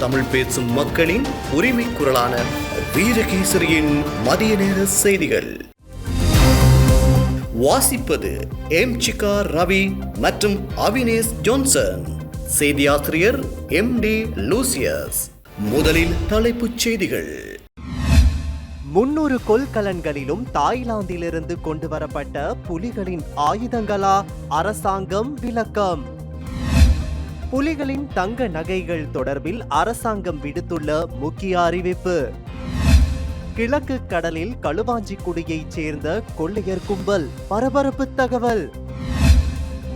தமிழ் பேசும் மக்களின் உரிமை குரலான வீரகேசரியின் மதிய நேர செய்திகள். வாசிப்பது எம் சிகா ரவி மற்றும் அவினேஷ் ஜோன்சன். செய்தியாசிரியர் எம் டி லூசியஸ். முதலில் தலைப்புச் செய்திகள். முன்னூறு கொள்கலன்களிலும் தாய்லாந்திலிருந்து கொண்டு வரப்பட்ட புலிகளின் ஆயுதங்களா? அரசாங்கம் விளக்கம். புலிகளின் தங்க நகைகள் தொடர்பில் அரசாங்கம் விடுத்துள்ள முக்கிய அறிவிப்பு. கிழக்கு கடலில் களுவாஞ்சிக்குடியைச் சேர்ந்த கொள்ளையர் கும்பல் பரபரப்பு தகவல்.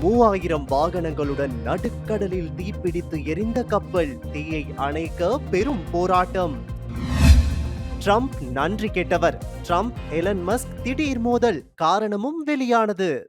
மூவாயிரம் வாகனங்களுடன் நடுக்கடலில் தீப்பிடித்து எரிந்த கப்பல் தீயை அணைக்க பெரும் போராட்டம். ட்ரம்ப் நன்றி கேட்டவர். ட்ரம்ப் எலன் மஸ்க் திடீர் மோதல் காரணமும் வெளியானது.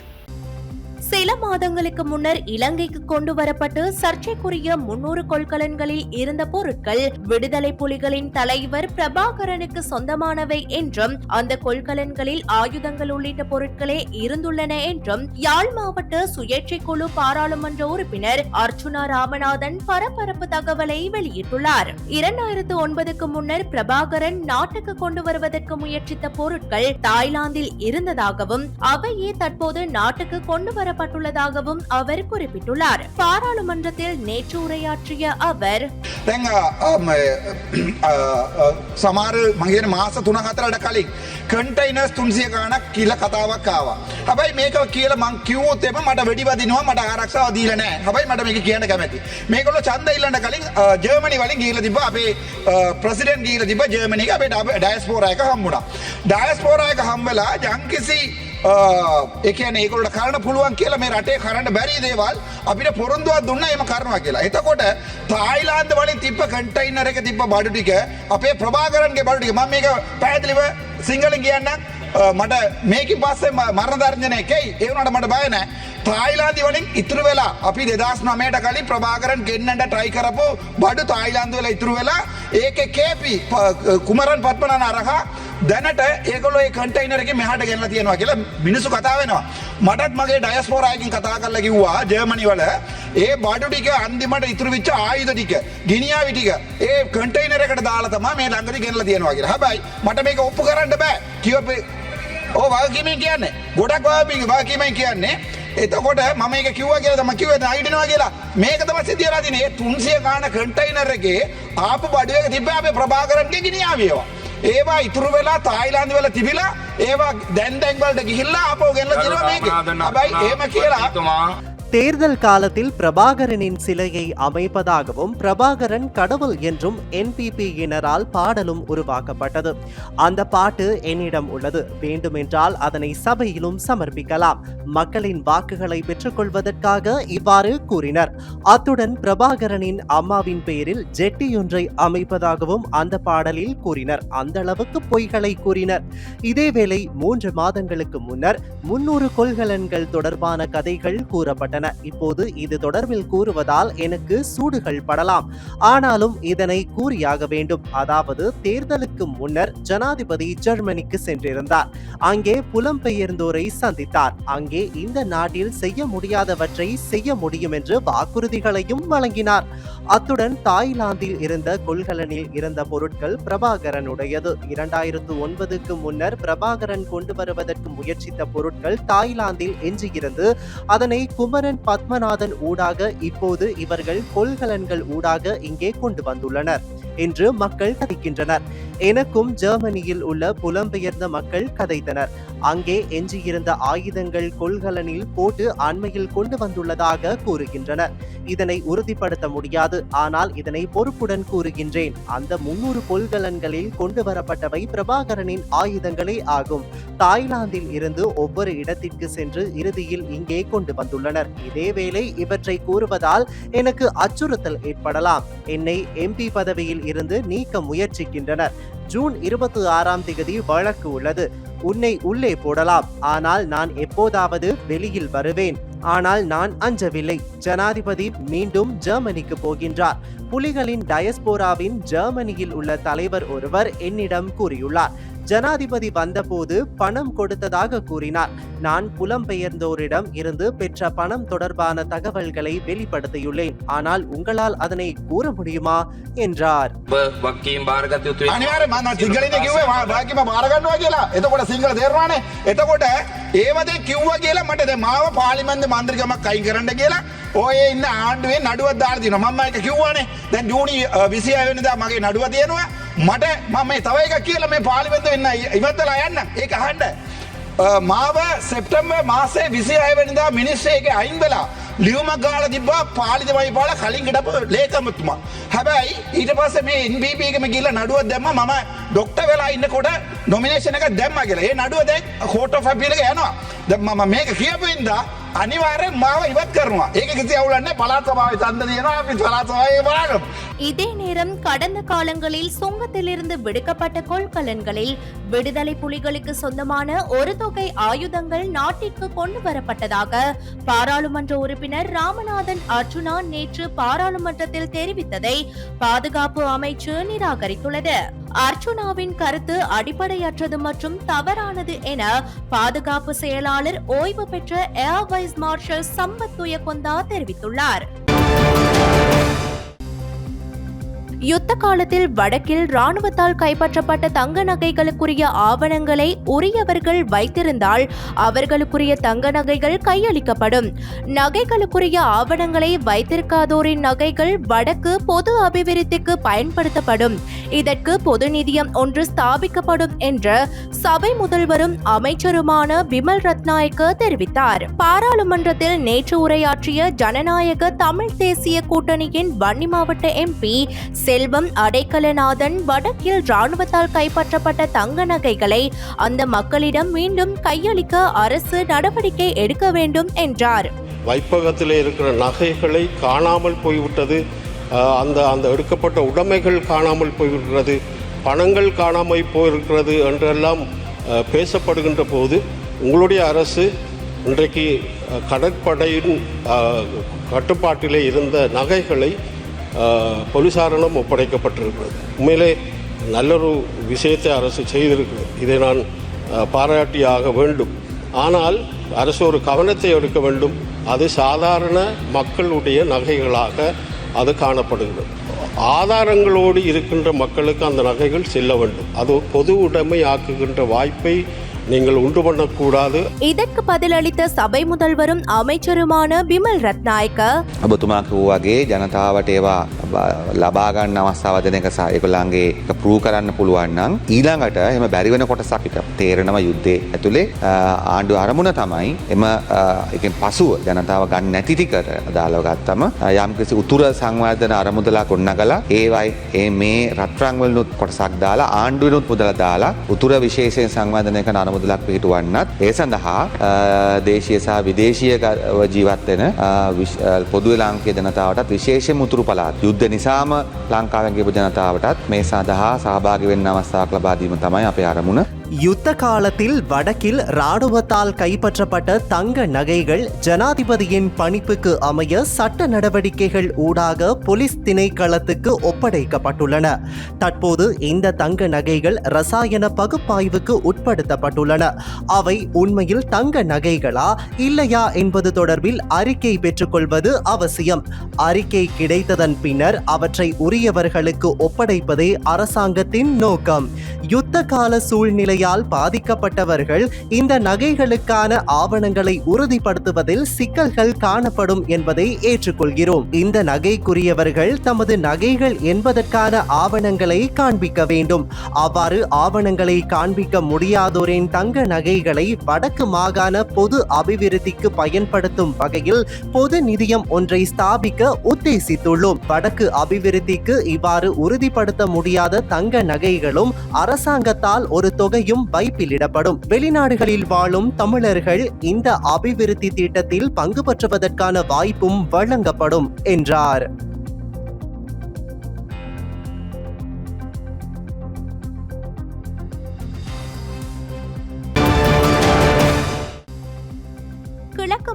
சில மாதங்களுக்கு முன்னர் இலங்கைக்கு கொண்டு வரப்பட்டு சர்ச்சைக்குரிய முன்னூறு கொள்கலன்களில் இருந்த பொருட்கள் விடுதலை புலிகளின் தலைவர் பிரபாகரனுக்கு சொந்தமானவை என்றும் அந்த கொள்கலன்களில் ஆயுதங்கள் உள்ளிட்ட பொருட்களே இருந்துள்ளன என்றும் யாழ் மாவட்ட சுயேட்சை குழு பாராளுமன்ற உறுப்பினர் அர்ச்சுனா ராமநாதன் பரபரப்பு தகவலை வெளியிட்டுள்ளார். இரண்டாயிரத்து ஒன்பதுக்கு முன்னர் பிரபாகரன் நாட்டுக்கு கொண்டு வருவதற்கு முயற்சித்த பொருட்கள் தாய்லாந்தில் இருந்ததாகவும் அவையே தற்போது நாட்டுக்கு கொண்டு வரப்பட்ட செய்யப்பட்டுள்ளதாகவும் அவர் குறிப்பிட்டுள்ளார் பாராளுமன்றத்தில் நேற்று உரையாற்றிய அவர் දැන් සමාර මගේ මාස තුන හතරට කලින් කටයිනස් තුන්සිය ගානක් කියල කතාවක් ආවා හැබයි මේක කියල මං කිවෝත් එම මට වැඩිවදිනවා මට ආරක්ෂාව දීලනෑ හබයි මට මේක කියන කැමැති මේකොල චන්ද ඉල්ලන්න කලින් ජර්මනි වලින් ගීල තිබ අපේ ප්‍රසිඩන් ගීල තිබ ජර්මනික අපේ ඩයිස්පෝරයක හම්බුණා ඩයිස්පෝරයක හම්බලා ජංකිසි එකන ඒකට කරන්න පුළුවන් කියලා මේ රටේ කරන්න බැරි දේවල් අපිට පොරොන්දුවක් දුන්න එම කරනවා කියලා එතකොට තායිලාන්ද වලින් තිබ්බ කටයිනර එක තිබ්බ බඩු ටික අපේ ප්‍රභාකරන්ගේ බඩු ටික මම මේක පැහැදිලිව සිංහලෙන් කියන්නම් මට මේක පස්සේ මරණ දර්ජනය එකයි ඒ වුණාට මට බය නැහැ තායිලාන්දි වලින් ඉතුරු වෙලා අපි 2009ට කලින් ප්‍රභාකරන් ගෙන්නන්න try කරපු බඩු තායිලාන්ත වල ඉතුරු වෙලා ඒකේ කේපි කුමරන් පත්මනන අරහා දැනට ඒගොල්ලෝ ඒ කන්ටයිනර් එකේ මෙහාට ගෙනලා තියෙනවා කියලා මිනිස්සු කතා වෙනවා මටත් මගේ ඩයස්පෝරායකින් කතා කරලා කිව්වා ජර්මනි වල ඒ බඩු ටික අන්තිමට ඉතුරු වෙච්ච ආයුධ ටික ගිනියාවි ටික ඒ කන්ටයිනර් එකට දාලා තමයි මේ ළඟදී ගෙනලා තියෙනවා කියලා. හැබැයි මට මේක ඔප්පු කරන්න බෑ. කිව්ව ඕ වගකීමෙන් කියන්නේ. ගොඩක් වගකීමෙන් කියන්නේ එතකොට මම එක කිව්ව කියලා තම කිව්ව නයිටනවා කියලා මේක තමයි සිද්ධ වෙලා තියෙන්නේ 300 ගාන කන්ටයිනර් එකේ ආපු බඩු එක තිබ්බ අපේ ප්‍රභාකරන්ගේ ගිනියාවියවා ඒවා ඉතුරු වෙලා තායිලාන්ද වෙල තිබිලා ඒවා දැන්දැන්වලට ගිහිල්ලා අපෝ ගෙල්ල තිරවනයක හැබයි ඒම කියලා තුමා தேர்தல் காலத்தில் பிரபாகரனின் சிலையை அமைப்பதாகவும் பிரபாகரன் கடவுள் என்றும் என்பிபியினரால் பாடலும் உருவாக்கப்பட்டது. அந்த பாட்டு என்னிடம் உள்ளது. வேண்டுமென்றால் அதனை சபையிலும் சமர்ப்பிக்கலாம். மக்களின் வாக்குகளை பெற்றுக்கொள்வதற்காக இவ்வாறு கூறினர். அத்துடன் பிரபாகரனின் அம்மாவின் பெயரில் ஜெட்டியொன்றை அமைப்பதாகவும் அந்த பாடலில் கூறினர். அந்த அளவுக்கு பொய்களை கூறினர். இதேவேளை மூன்று மாதங்களுக்கு முன்னர் முன்னூறு கொள்கலன்கள் தொடர்பான கதைகள் கூறப்பட்டன. இப்போது இது தொடர்பில் கூறுவதால் எனக்கு சூடுகள் படலாம். ஆனாலும் இதனை கூறியாக வேண்டும். அதாவது தேர்தலுக்கு முன்னர் ஜனாதிபதி ஜெர்மனிக்கு சென்றிருந்தார். அங்கே புலம்பெயர்ந்தோரை சந்தித்தார். அங்கே இந்த நாட்டில் செய்ய முடியாதவற்றை செய்ய முடியும் என்று வாக்குறுதிகளையும் வழங்கினார். அத்துடன் தாய்லாந்தில் இருந்த கொள்கலனில் இருந்த பொருட்கள் பிரபாகரனுடையது. இரண்டாயிரத்து ஒன்பதுக்கு முன்னர் பிரபாகரன் கொண்டு வருவதற்கு முயற்சித்த பொருட்கள் தாய்லாந்தில் எஞ்சியிருந்து அதனை குமரன் பத்மநாதன் ஊடாக இப்போது இவர்கள் கொள்கலன்கள் ஊடாக இங்கே கொண்டு வந்துள்ளனர் என்று மக்கள் கதைக்கின்றனர். எனக்கும் ஜெர்மனியில் உள்ள புலம்பெயர்ந்த மக்கள் கதைத்தனர். அங்கே எஞ்சியிருந்த ஆயுதங்கள் கொள்கலனில் போட்டு அண்மையில் கொண்டு வந்துள்ளதாக கூறுகின்றனர் இதனை உறுதிப்படுத்த முடியாது. ஆனால் இதனை பொறுப்புடன் கூறுகின்றேன். அந்த முன்னூறு கொள்கலன்களில் கொண்டு வரப்பட்டவை பிரபாகரனின் ஆயுதங்களே ஆகும். தாய்லாந்தில் இருந்து ஒவ்வொரு இடத்திற்கு சென்று இறுதியில் இங்கே கொண்டு வந்துள்ளனர். இதேவேளை இவற்றை கூறுவதால் எனக்கு அச்சுறுத்தல் ஏற்படலாம். என்னை எம்பி பதவியில் இருந்து நீக்க முயற்சிக்கின்றனர். ஜூன் இருபத்தி ஆறாம் தேதி வழக்கு உள்ளது. உன்னை உள்ளே போடலாம். ஆனால் நான் எப்போதாவது வெளியில் வருவேன். ஆனால் நான் அஞ்சவில்லை. ஜனாதிபதி மீண்டும் ஜெர்மனிக்கு போகின்றார். புலிகளின் டயஸ்போராவின் ஜெர்மனியில் உள்ள தலைவர் ஒருவர் என்னிடம் கூறியுள்ளார். ஜனாதிபதி வந்தபோது பணம் கொடுத்ததாக கூறினார் நான் புலம்பெயர்ந்தோரிடம் இருந்து பெற்ற பணம் தொடர்பான தகவல்களை வெளிப்படுத்தியுள்ளேன் ஆனால் உங்களால் அதனை கூற முடியுமா என்றார் ඔබ වක්කීම් භාරගත යුතු වෙනවා. අනිවාර්ය මම සිංහලෙන් කිව්වේ වාකිම බාර ගන්නවා කියලා. එතකොට සිංහල තේරෙනවානේ. එතකොට ඒවදේ කිව්වා කියලා මට දැන් මාව පාර්ලිමේන්තු මන්ත්‍රීකමක් අයින් කරන්න කියලා ඔය ඉන්න ආණ්ඩුවේ නඩුවක් දාලා තියෙනවා. මම ඒක කිව්වානේ. දැන් ජූනි 26 වෙනිදා මගේ නඩුව තියෙනවා. මට මම මේ තව එකක් කියලා මේ පාර්ලිමේන්තුවෙන් ඉවත්ලා යන්න. ඒක අහන්න. අ, මාව සෙප්ටම්බර් මාසේ 26 වෙනිදා මිනිස්සෙගේ අයින් වෙලා ලියුමක් ගාල තිබා පාලිද වයිපාල කලින් ගටප ලේකමතුමා. හැබැයි ඊට පස මේ ඉන්බීපීකම කියල්ල නඩුව දැම්ම මම ඩොක්ට වෙලා ඉන්නකොට නොමිනේෂනක දැම්ම ඒ නඩුව දැ හෝට ෆැපිලක යනවා දැම්ම මේක කියපුඉදා අනිවාරෙන් මාව ඉවත් කරනවා ඒක කිසි අවුලන්න பலாத்சபாவை தந்ததியனால் பலாத்சபாவை வழங்கும் இதே நேரம் கடந்த காலங்களில் சுங்கத்திலிருந்து விடுக்கப்பட்ட கொள்கலன்களில் விடுதலை புலிகளுக்கு சொந்தமான ஒரு தொகை ஆயுதங்கள் நாட்டிற்கு கொண்டு வரப்பட்டதாக பாராளுமன்ற உறுப்பினர் ராமநாதன் அர்ஜுனா நேற்று பாராளுமன்றத்தில் தெரிவித்ததை பாதுகாப்பு அமைச்சு நிராகரித்துள்ளது. அர்ச்சுனாவின் கருத்து அடிப்படையற்றது மற்றும் தவறானது என பாதுகாப்பு செயலாளர் ஓய்வு பெற்ற air vice marshal Sampath Thuyacontha தெரிவித்துள்ளார். யுத்த காலத்தில் வடக்கில் ராணுவத்தால் கைப்பற்றப்பட்ட தங்க நகைகளுக்குரிய ஆவணங்களை உரியவர்கள் வைத்திருந்தால் அவர்களுக்குரிய தங்க நகைகள் கையளிக்கப்படும். நகைகளுக்குரிய ஆவணங்களை வைத்திருக்காதோரின் நகைகள் வடக்கு பொது அபிவிருத்திக்கு பயன்படுத்தப்படும். இதற்கு பொது நிதியம் ஒன்று ஸ்தாபிக்கப்படும் என்று சபை முதல்வரும் அமைச்சருமான பிமல் ரத்நாயக்க தெரிவித்தார். பாராளுமன்றத்தில் நேற்று உரையாற்றிய ஜனநாயக தமிழ் தேசிய கூட்டணியின் வன்னி மாவட்ட எம்பி செல்வம் அடைக்கலநாதன் வடக்கில் ராணுவத்தால் கைப்பற்றப்பட்ட தங்க நகைகளை அந்த மக்களிடம் மீண்டும் கையளிக்க அரசு நடவடிக்கை எடுக்க வேண்டும் என்றார். வைப்பகத்தில் இருக்கிற நகைகளை காணாமல் போய்விட்டது அந்த அந்த எடுக்கப்பட்ட உடைமைகள் காணாமல் போய்விடுகிறது பணங்கள் காணாமல் போயிருக்கிறது என்றெல்லாம் பேசப்படுகின்ற போது உங்களுடைய அரசு இன்றைக்கு கடற்படையின் கட்டுப்பாட்டிலே இருந்த நகைகளை போலீசாரிடம் ஒப்படைக்கப்பட்டிருக்கிறது. உண்மையிலே நல்லொரு விஷயத்தை அரசு செய்திருக்கிறது. இதை நான் பாராட்டியாக வேண்டும். ஆனால் அரசு ஒரு கவனத்தை எடுக்க வேண்டும். அது சாதாரண மக்களுடைய நகைகளாக அது காணப்படுகிறது. ஆதாரங்களோடு இருக்கின்ற மக்களுக்கு அந்த நகைகள் செல்ல வேண்டும். அது பொது உடைமை ஆக்குகின்ற வாய்ப்பை நீங்கள் உண்டு பண்ணக்கூடாது இதற்கு பதிலளித்த சபை முதல்வரும் அமைச்சருமான பிமல் ரத்நாயக்க ඔබතුමා වගේ ජනතාවට ඒවා බ- ලබාගන්න අවස්ථාව දෙන එක සහ ඒගොල්ලන්ගේ එක ප්‍රූ කරන්න පුළුවන් නම් ඊළඟට එම බැරිවෙන කොටසක් අපිට තේරෙනව යුද්ධේ ඇතුලේ අ, ආණ්ඩු අරමුණ තමයි එම අ, එකෙන් පසුව ජනතාව ගන්න නැති ටිකට අදාළව ගත්තම අ, යම්කිසි උතුර සංවර්ධන අරමුදලා ගොන්නගලා ඒවයි ඒ මේ රත්රංවලනුත් කොටසක් දාලා ආණ්ඩුවනුත් මුදල දාලා උතුර විශේෂයෙන් සංවර්ධනය කරන මුදලක් පිහිටුවන්නත් ඒ සඳහා දේශය සහ විදේශය ජීවත්වෙන පොදුව ලාංකේ ජනතාවටත් විශේෂ මුතුරු පලාත් යුද්ධ නිසාම ලංකාවගේ ජනතාවටත් මේ සඳහා සහභාගවෙන් අවස්ථාවක් ලබාදීම තමයි අප අරමුණ. யுத்த காலத்தில் வடக்கில் ராணுவத்தால் கைப்பற்றப்பட்ட தங்க நகைகள் ஜனாதிபதியின் பணிப்புக்கு அமைய சட்ட நடவடிக்கைகள் ஊடாக போலீஸ் திணைக்களத்துக்கு ஒப்படைக்கப்பட்டுள்ளன. தற்போது இந்த தங்க நகைகள் ரசாயன பகுப்பாய்வுக்கு உட்படுத்தப்பட்டுள்ளன. அவை உண்மையில் தங்க நகைகளா இல்லையா என்பது தொடர்பில் அறிக்கை பெற்றுக்கொள்வது அவசியம். அறிக்கை கிடைத்ததன் பின்னர் அவற்றை உரியவர்களுக்கு ஒப்படைப்பதே அரசாங்கத்தின் நோக்கம். யுத்த கால சூழ்நிலை நோயால் பாதிக்கப்பட்டவர்கள் இந்த நகைகளுக்கான ஆவணங்களை உறுதிப்படுத்துவதில் சிக்கல்கள் காணப்படும் என்பதை ஏற்றுக்கொள்கிறோம். இந்த நகைக்குரியவர்கள் தமது நகைகள் என்பதற்கான ஆவணங்களை காண்பிக்க வேண்டும். அவ்வாறு ஆவணங்களை காண்பிக்க முடியாதோரின் தங்க நகைகளை வடக்கு மாகாண பொது அபிவிருத்திக்கு பயன்படுத்தும் வகையில் பொது நிதியம் ஒன்றை ஸ்தாபிக்க உத்தேசித்துள்ளோம். வடக்கு அபிவிருத்திக்கு இவ்வாறு உறுதிப்படுத்த முடியாத தங்க நகைகளும் அரசாங்கத்தால் ஒரு தொகையும் வைப்பிலிடப்படும் வெளிநாடுகளில் வாழும் தமிழர்கள் இந்த அபிவிருத்தி திட்டத்தில் பங்கு பெற்றுவதற்கான வாய்ப்பும் வழங்கப்படும் என்றார்.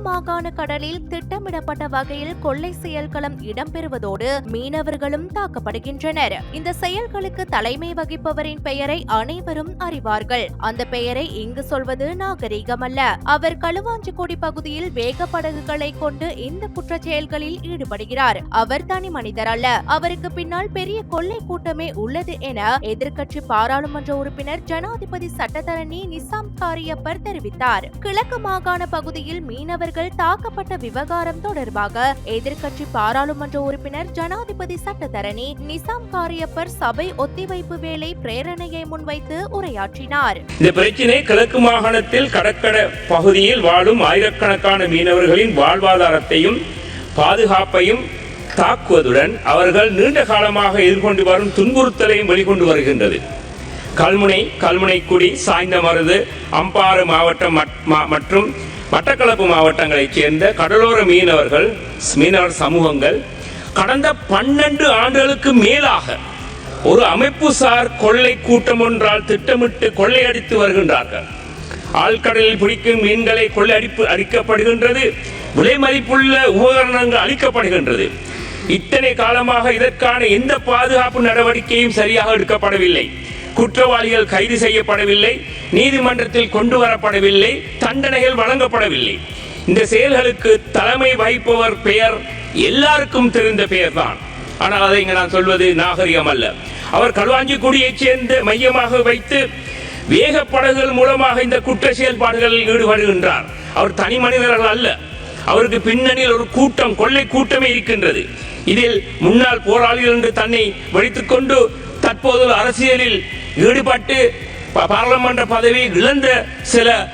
மாகாண கடலில் திட்டமிடப்பட்ட வகையில் கொள்ளை செயல்களம் இடம்பெறுவதோடு மீனவர்களும் தாக்கப்படுகின்றனர். இந்த செயல்களுக்கு தலைமை வகிப்பவரின் பெயரை அனைவரும் அறிவார்கள். அந்த பெயரை இங்கு சொல்வது நாகரீகமல்ல. அவர் களுவாஞ்சிக்கொடி பகுதியில் வேக படகுகளை கொண்டு இந்த குற்ற செயல்களில் ஈடுபடுகிறார். அவர் தனி மனிதர் அல்ல. அவருக்கு பின்னால் பெரிய கொள்ளை கூட்டமே உள்ளது என எதிர்க்கட்சி பாராளுமன்ற உறுப்பினர் ஜனாதிபதி சட்டத்தரணி நிசாம் காரியப்பர் தெரிவித்தார். கிழக்கு மாகாண பகுதியில் மீனவர்கள் தாக்கப்பட்ட விவகாரம் தொடர்பாக எதிர்க்கட்சி பாராளுமன்ற உறுப்பினர் ஜனாதிபதி சட்டத்தரணி நிசாம் காரியப்பர் சபை ஒத்திவைப்பு வேலை பிரேரணையை முன்வைத்து உரையாற்றினார். இந்த பிரச்சினை கிழக்கு மாகாணத்தில் கடற்கட பகுதியில் வாழும் ஆயிரக்கணக்கான மீனவர்களின் வாழ்வாதாரத்தையும் பாதுகாப்பையும் தாக்குவதுடன் அவர்கள் நீண்ட காலமாக எதிர்கொண்டு வரும் துன்புறுத்தலையும் வெளிக்கொண்டு வருகின்றது. கல்முனை கல்முனைக்குடி சாய்ந்தமருது அம்பாறு மாவட்டம் மட்- மா- மற்றும் மட்டக்களப்பு மாவட்டங்களைச் சேர்ந்த கடலோர மீனவர்கள் மீனவர் சமூகங்கள் கடந்த பன்னெண்டு ஆண்டுகளுக்கு மேலாக ஒரு அமைப்புசார் கொள்ளை கூட்டம் ஒன்றால் திட்டமிட்டு கொள்ளையடித்து வருகின்றார்கள். ஆழ்கடலில் பிடிக்கும் மீன்களை கொள்ளையடிப்பு அடிக்கப்படுகின்றது விலை மதிப்புள்ள உபகரணங்கள் அளிக்கப்படுகின்றது. இத்தனை காலமாக இதற்கான எந்த பாதுகாப்பு நடவடிக்கையும் சரியாக எடுக்கப்படவில்லை. குற்றவாளிகள் கைது செய்யப்படவில்லை நீதிமன்றத்தில் கொண்டு வரப்படவில்லை தண்டனைகள் வழங்கப்படவில்லை. இந்த செயல்களுக்கு தலைமை வகிப்பவர் பெயர் எல்லாருக்கும் தெரிந்த பெயர்தான். ஆனால் அதை இங்கு நான் சொல்வது நாகரிகம் அல்ல. அவர் களுவாஞ்சிக்குடியைச் சேர்ந்த மையமாக வைத்து வேக படகுகள் மூலமாக இந்த குற்ற செயல்பாடுகளில் ஈடுபடுகின்றார். அவர் தனி மனிதர்கள் அல்ல. அவருக்கு பின்னணியில் ஒரு கூட்டம் கொள்ளை கூட்டமே இருக்கின்றது. இதில் முன்னாள் போராளிகள் என்று தன்னை வைத்துக்கொண்டு தற்போது அரசியலில் ஈடுபட்டு பாராளுமன்ற பதவி இழந்த சில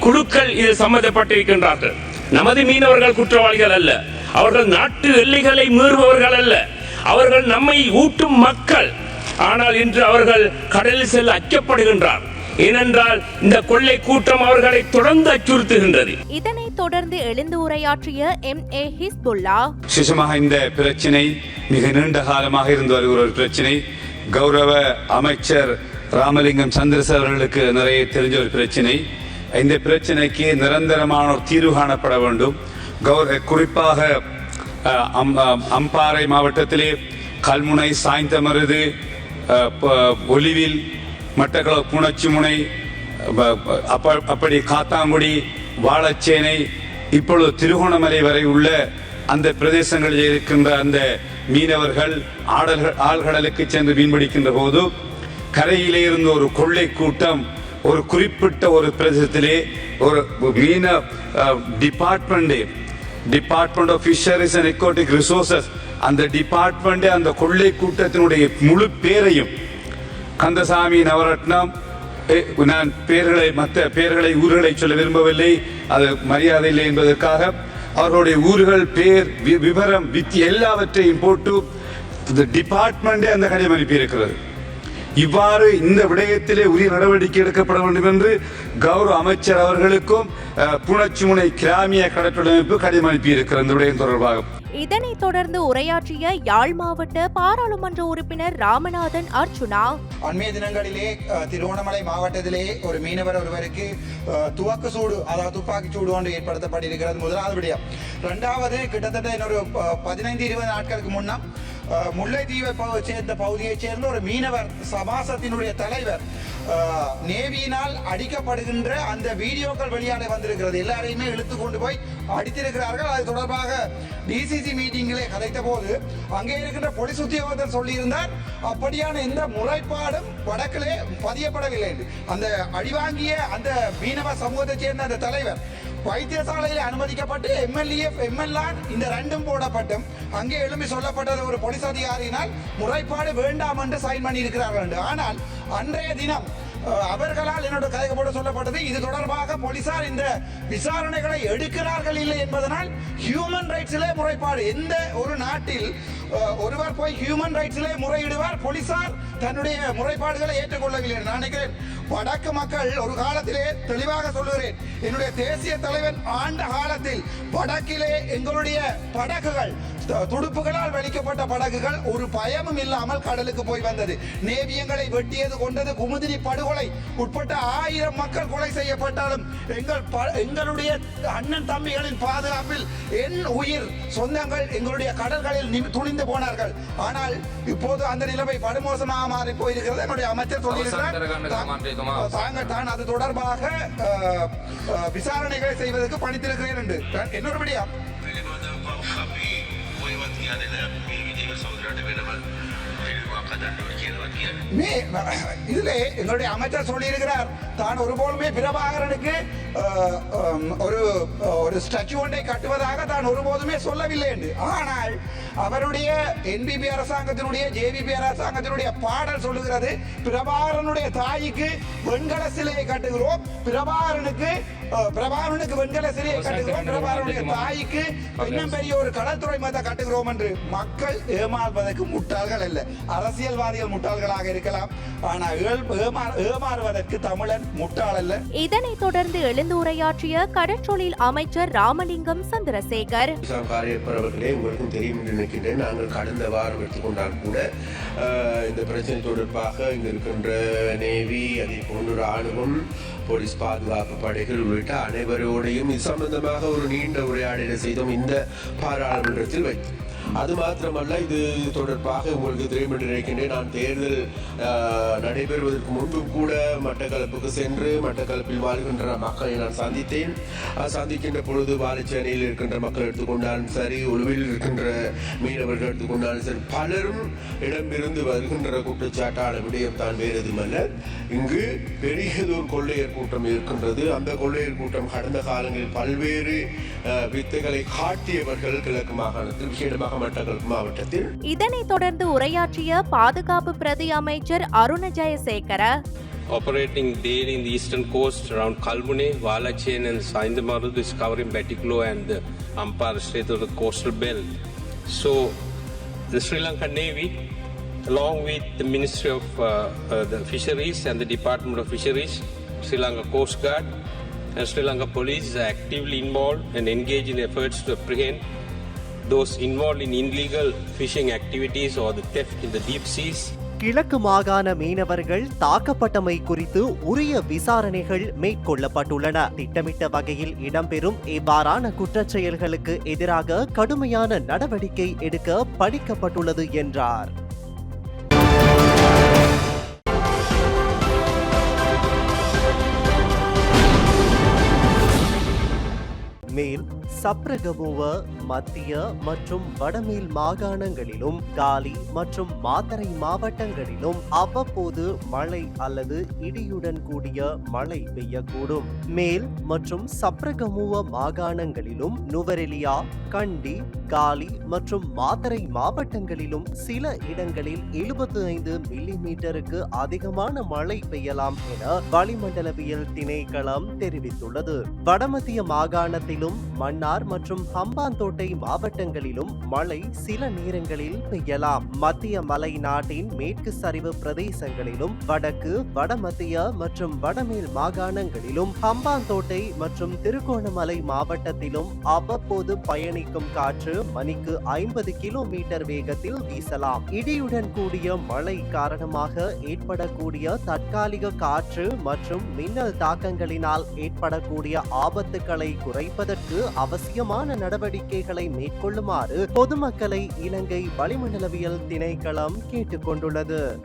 குழுக்கள் இதில் சம்பந்தப்பட்டிருக்கின்றார்கள் நமது மீனவர்கள் குற்றவாளிகள் அல்ல. அவர்கள் நாட்டு எல்லைகளை மீறுபவர்கள் அல்ல. அவர்கள் நம்மை ஊட்டும் மக்கள். ஆனால் இன்று அவர்கள் கடலில் செல்ல அச்சப்படுகின்றார். ஏனென்றால் இந்த கொள்ளை கூட்டம் அவர்களை தொடர்ந்து அச்சுறுத்துகின்றது. இதனைத் தொடர்ந்து எழுந்து உரையாற்றிய எம். ஏ. ஹிஸ்புல்லா. விசேஷமாக இந்த பிரச்சனை மிக நீண்ட காலமாக இருந்து வருகிற ஒரு பிரச்சனை. கௌரவ அமைச்சர் ராமலிங்கம் சந்திரசேகர் அவர்களுக்கு நிறைய தெரிஞ்ச ஒரு பிரச்சனை. இந்த பிரச்சனைக்கு நிரந்தரமான ஒரு தீர்வு காணப்பட வேண்டும். கௌர குறிப்பாக அம்- அம்பாறை மாவட்டத்திலே கல்முனை சாய்ந்தமருது ஒலிவில் மட்டக்களவு புணச்சி முனை அப்ப- அப்படி காத்தாங்குடி வாழச்சேனை இப்பொழுது திருகோணமலை வரை உள்ள அந்த பிரதேசங்களில் இருக்கின்ற அந்த மீனவர்கள் ஆடல்கள் ஆழ்கடலுக்கு சென்று மீன்பிடிக்கின்ற போது கரையிலே இருந்த ஒரு கொள்ளை கூட்டம் ஒரு குறிப்பிட்ட ஒரு பிரதேசத்திலே ஒரு மீன டிபார்ட்மெண்ட்டே department of fisheries and aquatic resources அந்த டிபார்ட்மெண்ட்டே அந்த கொள்ளை கூட்டத்தினுடைய முழு பேரையும் கந்தசாமி நவரத்னம் நான் பேர்களை மற்ற பேர்களை ஊர்களை சொல்ல விரும்பவில்லை அது மரியாதை இல்லை என்பதற்காக அவர்களுடைய ஊர்கள் பேர் வி- விவரம் வித்தி எல்லாவற்றையும் போட்டு இந்த டிபார்ட்மெண்டே அந்த கடிதம் அனுப்பியிருக்கிறது இவ்வாறு இந்த விடயத்திலே உரிய நடவடிக்கை எடுக்கப்பட வேண்டும் என்று கௌரவ அமைச்சர் அவர்களுக்கும் அஹ், கிராமிய கடற்றமைப்பு கடிதம் அனுப்பியிருக்கிறது இந்த விடயம் தொடர்பாக. இதனைத் தொடர்ந்து உரையாற்றிய யாழ் மாவட்ட பாராளுமன்ற உறுப்பினர் ராமநாதன் அர்ச்சுனா அண்மைய தினங்களிலே திருவோணமலை மாவட்டத்திலே ஒரு மீனவர் ஒருவருக்கு துவக்க சூடு அதாவது துப்பாக்கி சூடு ஒன்று ஏற்படுத்தப்பட்டிருக்கிறது. முதலாவது விடயம். ரெண்டாவது கிட்டத்தட்ட இன்னொரு பதினைந்து இருபது நாட்களுக்கு முன்னம் முல்லைத்தீவை சேர்ந்த பகுதியைச் சேர்ந்த ஒரு மீனவர் சமாசத்தினுடைய தலைவர் நேவியினால் அடிக்கப்படுகின்ற அந்த வீடியோக்கள் வெளியாலே வந்திருக்கிறது எல்லாரையுமே இழுத்து கொண்டு போய் அடித்திருக்கிறார்கள் அது தொடர்பாக டிசிசி மீட்டிங்கிலே கதைத்த போது அங்கே இருக்கின்ற போலீஸ் உத்தியோகத்தர் சொல்லியிருந்தார் அப்படியான எந்த முறைப்பாடும் வடக்கிலே பதியப்படவில்லை என்று. அந்த அடிவாங்கிய அந்த மீனவ சமூகத்தைச் சேர்ந்த அந்த தலைவர் வைத்தியசாலையில் அனுமதிக்கப்பட்டு எம்எல்ஏ எம்எல்ஆர் இந்த ரெண்டும் போடப்பட்டும் அங்கே எழும்பி சொல்லப்பட்டது ஒரு போலீஸ் அதிகாரியினால் முறைப்பாடு வேண்டாம் என்று சைன் பண்ணி இருக்கிறார்கள் என்று. ஆனால் அன்றைய தினம் அவர்களால் என்னோட கதைக்கப்பட சொல்லப்பட்டது இது தொடர்பாக போலீசார் இந்த விசாரணைகளை எடுக்கிறார்கள் இல்லை என்பதனால் ஹியூமன் ரைட்ஸிலே முறைப்பாடு எந்த ஒரு நாட்டில் ஒருவர் போய் ஹியூமன் ரைட்ஸிலே முறையிடுவார் போலீசார் தன்னுடைய முறைப்பாடுகளை ஏற்றுக்கொள்ளவில்லை நான் நினைக்கிறேன். வடக்கு மக்கள் ஒரு காலத்திலே தெளிவாக சொல்லுகிறேன். என்னுடைய தேசிய தலைவன் ஆண்ட காலத்தில் வடக்கிலே எங்களுடைய படகுகள் துடுப்புகளால் வலிக்கப்பட்ட படகுகள் ஒரு பயமும் இல்லாமல் கடலுக்கு போய் வந்தது. நேவியங்களை வெட்டியது கொண்டது குமுதினி படுகொலை உட்பட்ட ஆயிரம் மக்கள் கொலை செய்யப்பட்டாலும் எங்கள் ப- எங்களுடைய அண்ணன் தம்பிகளின் பாதுகாப்பில் என் உயிர் சொந்தங்கள் எங்களுடைய கடல்களில் துணி துணிந்து போனார்கள். ஆனால் இப்போது அந்த நிலைமை படுமோசமாக மாறி போயிருக்கிறது. என்னுடைய அமைச்சர் சொல்லியிருக்கிறார் தாங்கள் தான் அது தொடர்பாக விசாரணைகளை செய்வதற்கு பணித்திருக்கிறேன் என்று. இன்னொரு படியா மே இதுல எங்களுடைய அமைச்சர் சொல்லியிருக்கிறார். தான் ஒருபோதுமே பிரபாகரனுக்கு ஒரு ஒரு ஸ்டாச்சு ஒன்றை கட்டுவதாக தான் ஒருபோதுமே சொல்லவில்லை என்று. ஆனால் அவருடைய என்பிபி அரசாங்கத்தினுடைய ஜேவிபி அரசாங்கத்தினுடைய பாடல் சொல்லுகிறது பிரபாகரனுடைய தாய்க்கு வெண்கல சிலையை கட்டுகிறோம் பிரபாகரனுக்கு பிரபாகரனுக்கு வெண்கல சிலையை கட்டுகிறோம் பிரபாகரனுடைய தாய்க்கு இன்னும் பெரிய ஒரு கடற்துறை மத கட்டுகிறோம் என்று மக்கள் ஏமாறுவதற்கு முட்டாள்கள் அல்ல. அரசியல்வாதிகள் முட்டாள்களாக இருக்கலாம். ஆனால் ஏமாறுவதற்கு தமிழன் முட்டாள் அல்ல. இதனைத் தொடர்ந்து எழுந்து உரையாற்றிய கடற்றொழில் அமைச்சர் ராமலிங்கம் சந்திரசேகர். இஸ்லாம் காரியப்பரவர்களே உங்களுக்கும் தெரியும் என்று நினைக்கின்றேன். நாங்கள் கடந்த வாரம் எடுத்துக்கொண்டால் கூட இந்த பிரச்சனை தொடர்பாக இங்கு இருக்கின்ற நேவி அதே போன்று ராணுவம் போலீஸ் பாதுகாப்பு படைகள் உள்ளிட்ட அனைவரோடையும் இது சம்பந்தமாக ஒரு நீண்ட உரையாடலை செய்தோம். இந்த பாராளுமன்றத்தில் வைத்து அது மாத்திரமல்ல இது தொடர்பாக உங்களுக்கு தெரியும் என்று நினைக்கின்றேன் நான் தேர்தல் நடைபெறுவதற்கு முன்பும் கூட மட்டக்களப்புக்கு சென்று மட்டக்களப்பில் வாழ்கின்ற மக்களை நான் சந்தித்தேன். சந்திக்கின்ற பொழுது வாழைச்சேனையில் இருக்கின்ற மக்கள் எடுத்துக்கொண்டாலும் சரி உழுவில் இருக்கின்ற மீனவர்கள் எடுத்துக்கொண்டாலும் சரி பலரும் இடமிருந்து வருகின்ற குற்றச்சாட்டான விடயம் தான் வேறு எதுவுமல்ல. இங்கு பெரியதொரு கொள்ளையர் கூட்டம் இருக்கின்றது. அந்த கொள்ளையர் கூட்டம் கடந்த காலங்களில் பல்வேறு வித்தைகளை காட்டியவர்கள் கிழக்கு மாகாணத்தில் விசேடமாக மட்டக்களப்பு மாவட்டத்தில் இதனைத் தொடர்ந்து உரையாற்றிய பாதுகாப்பு பிரதி அமைச்சர் Aruna Jayasekara operating daily in the eastern coast around Kalmune, Valachain and Saindamarudu is covering Batticlo and the Ampara Strait of the coastal belt. So the Sri Lankan Navy, along with the Ministry of uh, uh, the Fisheries and the Department of Fisheries, Sri Lanka Coast Guard and Sri Lanka Police is actively involved and engaged in efforts to apprehend those involved in illegal fishing activities or the theft in the deep seas. கிழக்கு மாகாண மீனவர்கள் தாக்கப்பட்டமை குறித்து உரிய விசாரணைகள் மேற்கொள்ளப்பட்டுள்ளன. திட்டமிட்ட வகையில் இடம்பெறும் இவ்வாறான குற்றச் செயல்களுக்கு எதிராக கடுமையான நடவடிக்கை எடுக்க படிக்கப்பட்டுள்ளது என்றார். மேல் சப்ரகமுவ மத்திய மற்றும் வடமேல் மாகாணங்களிலும் காலி மற்றும் மாத்தரை மாவட்டங்களிலும் அவ்வப்போது மழை அல்லது இடியுடன் கூடிய மழை பெய்யக்கூடும். மேல் மற்றும் சப்ரகமுவ மாகாணங்களிலும் நுவரெலியா கண்டி காலி மற்றும் மாத்தரை மாவட்டங்களிலும் சில இடங்களில் 75 ஐந்து மில்லி மீட்டருக்கு அதிகமான மழை பெய்யலாம் என வளிமண்டலவியல் திணைக்களம் தெரிவித்துள்ளது. வடமத்திய மாகாணத்திலும் மன்னார் மன்னார் மற்றும் ஹம்பாந்தோட்டை மாவட்டங்களிலும் மழை சில நேரங்களில் பெய்யலாம். மத்திய மலை நாட்டின் மேற்கு சரிவு பிரதேசங்களிலும் வடக்கு வடமத்திய மற்றும் வடமேல் மாகாணங்களிலும் ஹம்பாந்தோட்டை மற்றும் திருகோணமலை மாவட்டத்திலும் அவ்வப்போது பயணிக்கும் காற்று மணிக்கு ஐம்பது கிலோமீட்டர் வேகத்தில் வீசலாம். இடியுடன் கூடிய மழை காரணமாக ஏற்படக்கூடிய தற்காலிக காற்று மற்றும் மின்னல் தாக்கங்களினால் ஏற்படக்கூடிய ஆபத்துக்களை குறைப்பதற்கு அவசியமான நடவடிக்கைகளை மேற்கொள்ளுமாறு பொதுமக்களை இலங்கை வளிமண்டலவியல் திணைக்களம் கேட்டுக்கொண்டுள்ளது.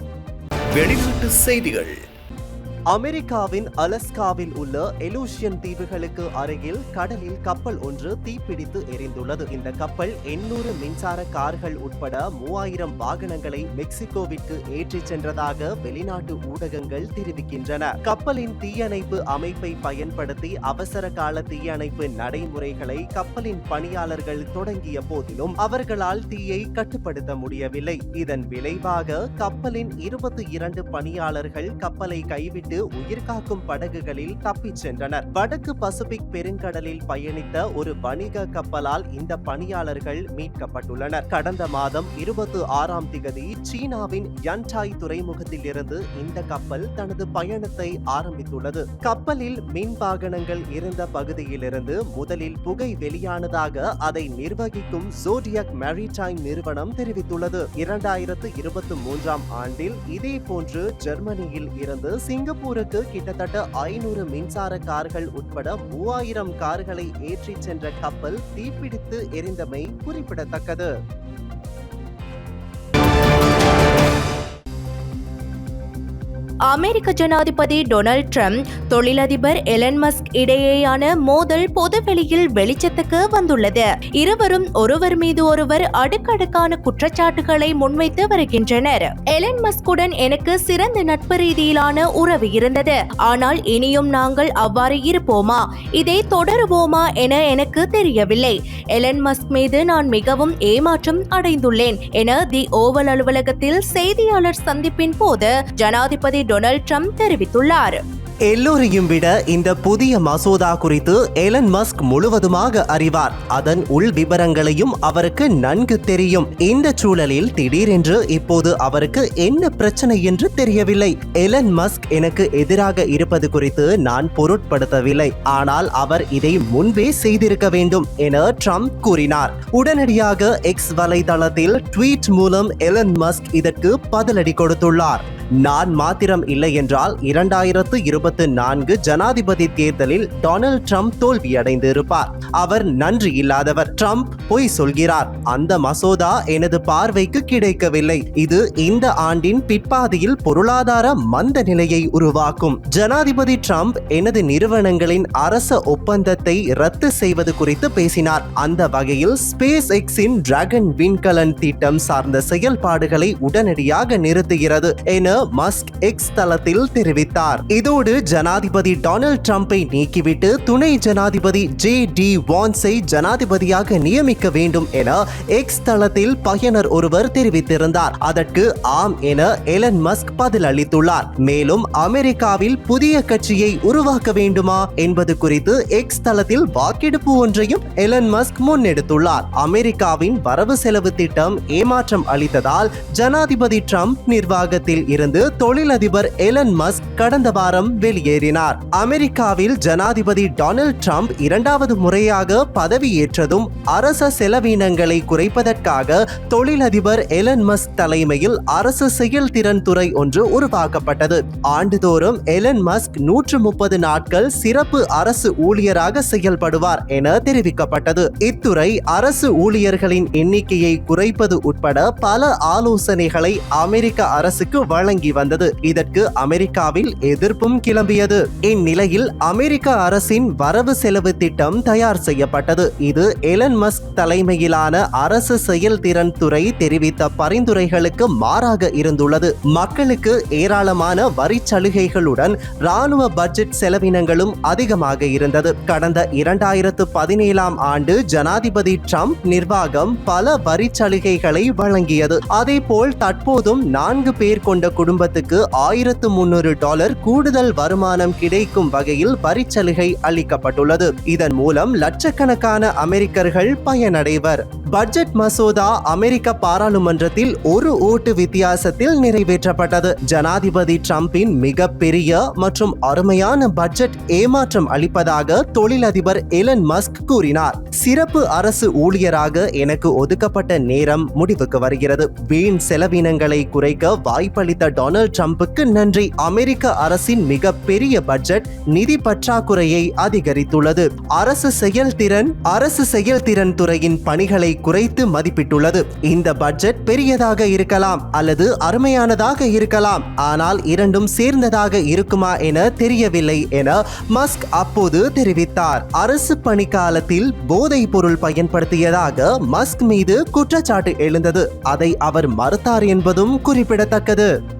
வெளிநாட்டு செய்திகள். அமெரிக்காவின் அலஸ்காவில் உள்ள எலூஷியன் தீவுகளுக்கு அருகில் கடலில் கப்பல் ஒன்று தீப்பிடித்து எரிந்துள்ளது. இந்த கப்பல் 800 மின்சார கார்கள் உட்பட மூவாயிரம் வாகனங்களை மெக்சிகோவிற்கு ஏற்றிச் சென்றதாக வெளிநாட்டு ஊடகங்கள் தெரிவிக்கின்றன. கப்பலின் தீயணைப்பு அமைப்பை பயன்படுத்தி அவசர கால தீயணைப்பு நடைமுறைகளை கப்பலின் பணியாளர்கள் தொடங்கிய போதிலும் அவர்களால் தீயை கட்டுப்படுத்த முடியவில்லை. இதன் விளைவாக கப்பலின் இருபத்தி இரண்டு பணியாளர்கள் கப்பலை கைவிட்டு மீட்டு உயிர்காக்கும் படகுகளில் தப்பிச் சென்றனர். வடக்கு பசிபிக் பெருங்கடலில் பயணித்த ஒரு வணிக கப்பலால் இந்த பணியாளர்கள் மீட்கப்பட்டுள்ளனர். கடந்த மாதம் இருபத்தி ஆறாம் திகதி சீனாவின் யன்டாய் துறைமுகத்தில் இருந்து இந்த கப்பல் தனது பயணத்தை ஆரம்பித்துள்ளது. கப்பலில் மின் வாகனங்கள் இருந்த பகுதியிலிருந்து முதலில் புகை வெளியானதாக அதை நிர்வகிக்கும் ஜோடியக் மேரிடைம் நிறுவனம் தெரிவித்துள்ளது. இரண்டாயிரத்து இருபத்தி மூன்றாம் ஆண்டில் இதே போன்று ஜெர்மனியில் இருந்து சிங்கப்பூர் திருப்பூருக்கு கிட்டத்தட்ட ஐநூறு மின்சார கார்கள் உட்பட மூவாயிரம் கார்களை ஏற்றிச் சென்ற கப்பல் தீப்பிடித்து எரிந்தமை குறிப்பிடத்தக்கது. அமெரிக்க ஜனாதிபதி டொனால்ட் ட்ரம்ப் தொழிலதிபர் எலன் மஸ்க் இடையேயான மோதல் பொதுவெளியில் வெளிச்சத்துக்கு வந்துள்ளது. இருவரும் ஒருவர் மீது ஒருவர் அடுக்கடுக்கான குற்றச்சாட்டுகளை முன்வைத்து வருகின்றனர். எலன் மஸ்குடன் எனக்கு சிறந்த நட்பு ரீதியிலான உறவு இருந்தது. ஆனால் இனியும் நாங்கள் அவ்வாறு இருப்போமா? இதை தொடருவோமா என எனக்கு தெரியவில்லை. எலன் மஸ்க் மீது நான் மிகவும் ஏமாற்றம் அடைந்துள்ளேன் என தி ஓவல் அலுவலகத்தில் செய்தியாளர் சந்திப்பின் போது ஜனாதிபதி டொனால்ட் ட்ரம்ப் தெரிவித்துள்ளார். எல்லோரையும் விட இந்த புதிய மசோதா குறித்து எலன் மஸ்க் முழுவதுமாக அறிவார். அதன் உள் விவரங்களையும் அவருக்கு நன்கு தெரியும். இந்த சூழலில் திடீரென்று இப்போது அவருக்கு என்ன பிரச்சனை என்று தெரியவில்லை. எலன் மஸ்க் எனக்கு எதிராக இருப்பது குறித்து நான் பொருட்படுத்தவில்லை. ஆனால் அவர் இதை முன்பே செய்திருக்க வேண்டும் என ட்ரம்ப் கூறினார். உடனடியாக எக்ஸ் வலைதளத்தில் ட்வீட் மூலம் எலன் மஸ்க் இதற்கு பதிலடி கொடுத்துள்ளார். நான் மாத்திரம் இல்லை என்றால் இரண்டாயிரத்து இருபத்தி நான்கு ஜனாதிபதி தேர்தலில் டொனால்ட் ட்ரம்ப் தோல்வியடைந்து இருப்பார் அவர் நன்றி இல்லாதவர். ட்ரம்ப் பொய் சொல்கிறார். அந்த மசோதா எனது பார்வைக்கு கிடைக்கவில்லை. இது இந்த ஆண்டின் பிற்பாதியில் பொருளாதார மந்த நிலையை உருவாக்கும். ஜனாதிபதி ட்ரம்ப் எனது நிறுவனங்களின் அரச ஒப்பந்தத்தை ரத்து செய்வது குறித்து பேசினார். அந்த வகையில் ஸ்பேஸ் எக்ஸின் டிராகன் விண்கலன் திட்டம் சார்ந்த செயல்பாடுகளை உடனடியாக நிறுத்துகிறது என மஸ்க் எக்ஸ் தளத்தில் தெரிவித்தார். இதோடு ஜனாதிபதி டொனால்ட் ட்ரம்பை நீக்கிவிட்டு துணை ஜனாதிபதி ஜே டி வான்ஸை ஜனாதிபதியாக நியமிக்க வேண்டும் என எக்ஸ் தளத்தில் பயனர் ஒருவர் தெரிவித்திருந்தார். அதற்கு ஆம் என எலன் மஸ்க் பதில் அளித்துள்ளார் மேலும் அமெரிக்காவில் புதிய கட்சியை உருவாக்க வேண்டுமா என்பது குறித்து எக்ஸ் தளத்தில் வாக்கெடுப்பு ஒன்றையும் எலன் மஸ்க் முன்னெடுத்துள்ளார். அமெரிக்காவின் வரவு செலவு திட்டம் ஏமாற்றம் அளித்ததால் ஜனாதிபதி ட்ரம்ப் நிர்வாகத்தில் இருந்த இருந்து தொழிலதிபர் எலன் மஸ்க் கடந்த வாரம் வெளியேறினார். அமெரிக்காவில் ஜனாதிபதி டொனால்ட் ட்ரம்ப் இரண்டாவது முறையாக பதவியேற்றதும் அரச செலவினங்களை குறைப்பதற்காக தொழிலதிபர் எலன் மஸ்க் தலைமையில் அரசு செயல்திறன் துறை ஒன்று உருவாக்கப்பட்டது. ஆண்டுதோறும் எலன் மஸ்க் நூற்று முப்பது நாட்கள் சிறப்பு அரசு ஊழியராக செயல்படுவார் என தெரிவிக்கப்பட்டது. இத்துறை அரசு ஊழியர்களின் எண்ணிக்கையை குறைப்பது உட்பட பல ஆலோசனைகளை அமெரிக்க அரசுக்கு வழங்கி வந்தது. இதற்கு அமெரிக்காவில் எதிர்ப்பும் கிளம்பியது. இந்நிலையில் அமெரிக்க அரசின் வரவு செலவு திட்டம் தயார் செய்யப்பட்டது. இது எலன் மஸ்க் தலைமையிலான அரசு செயல்திறன் துறை தெரிவித்த பரிந்துரைகளுக்கு மாறாக இருந்துள்ளது. மக்களுக்கு ஏராளமான வரி சலுகைகளுடன் ராணுவ பட்ஜெட் செலவினங்களும் அதிகமாக இருந்தது. கடந்த இரண்டாயிரத்து பதினேழாம் ஆண்டு ஜனாதிபதி ட்ரம்ப் நிர்வாகம் பல வரி சலுகைகளை வழங்கியது. அதேபோல் தற்போதும் நான்கு பேர் கொண்ட குடும்பத்துக்கு ஆயிரத்து முன்னூறு டாலர் கூடுதல் வருமானம் கிடைக்கும் வகையில் வரிச்சலுகை அளிக்கப்பட்டுள்ளது. இதன் மூலம் லட்சக்கணக்கான அமெரிக்கர்கள் பயனடைவர். பட்ஜெட் மசோதா அமெரிக்க பாராளுமன்றத்தில் ஒரு ஓட்டு வித்தியாசத்தில் நிறைவேற்றப்பட்டது. ஜனாதிபதி ட்ரம்பின் மிகப்பெரிய மற்றும் அருமையான பட்ஜெட் ஏமாற்றம் அளிப்பதாக தொழிலதிபர் எலன் மஸ்க் கூறினார். சிறப்பு அரசு ஊழியராக எனக்கு ஒதுக்கப்பட்ட நேரம் முடிவுக்கு வருகிறது. வீண் செலவினங்களை குறைக்க வாய்ப்பளித்த டொனால்ட் ட்ரம்புக்கு நன்றி. அமெரிக்க அரசின் மிக பெரிய பட்ஜெட் நிதி பற்றாக்குறையை அதிகரித்துள்ளது. அரசு செயல்திறன் அரசு செயல்திறன் துறையின் பணிகளை குறைத்து மதிப்பிட்டுள்ளது. இந்த பட்ஜெட் பெரியதாக இருக்கலாம் அல்லது அருமையானதாக இருக்கலாம். ஆனால் இரண்டும் சேர்ந்ததாக இருக்குமா என தெரியவில்லை என மஸ்க் அப்போது தெரிவித்தார். அரசு பணி காலத்தில் போதைப் பொருள் பயன்படுத்தியதாக மஸ்க் மீது குற்றச்சாட்டு எழுந்தது. அதை அவர் மறுத்தார் என்பதும் குறிப்பிடத்தக்கது.